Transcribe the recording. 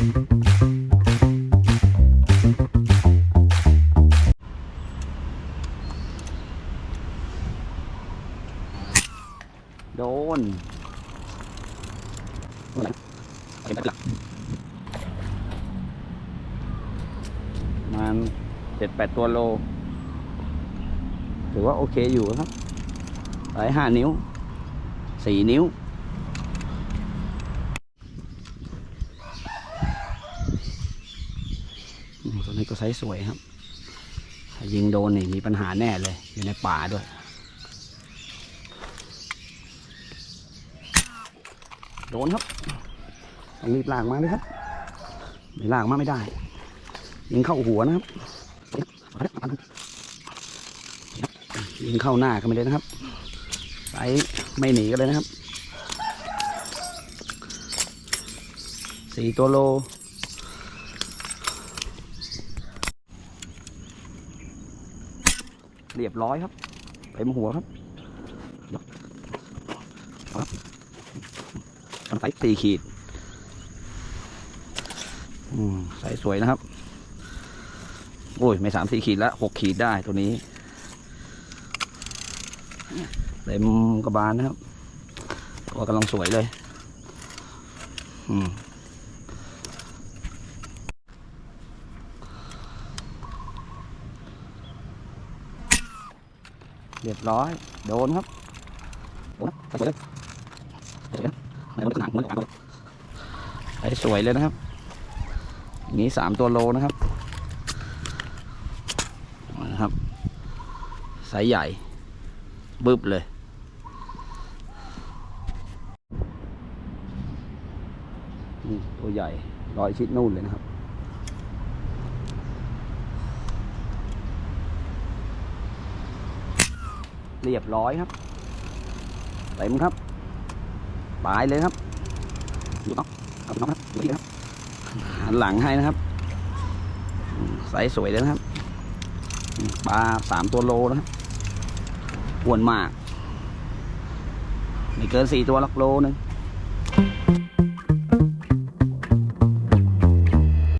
โดนประมันเจ็ดแปดตัวโล ถือว่าโอเคอยู่ครับสายห้านิ้วสี่นิ้ว อืม ตัวนี้ก็ไซส์สวยครับ ถ้ายิงโดนนี่มีปัญหาแน่เลย อยู่ในป่าด้วย โดนครับ ต้องรีบลากมาเลยครับ ไม่ลากมาไม่ได้ ยิงเข้าหัวนะครับ ยิงเข้าหน้ากันไปเลยนะครับไซส์ไม่หนีกันเลยนะครับสี่ตัวโล เรียบร้อยครับเต็มหัวครับครับมันไซส์สี่ขีดอืมไซส์สวยนะครับ โอ้ย ไม่สามสี่ขีดแล้วหกขีดได้ตัวนี้เต็มกระบาลนะครับตัวกำลังสวยเลย อืม เรียบร้อย โดนครับสวยเลยนะไอ้สวยเลยนะครับนี้สามตัวโลนะครับนะครับไซส์ใหญ่บึบเลยตัวใหญ่ร้อยชิดนู่นเลยนะครับ เรียบร้อยครับเต็มครับปลายเลยครับดูน้องเอาน้องครับดูดีครับหันหลังให้นะครับอืมไซส์สวยเลยนะครับปลาสามตัวโลนะครับอ้วนมาก ไม่เกินสี่ตัวลักโลนึง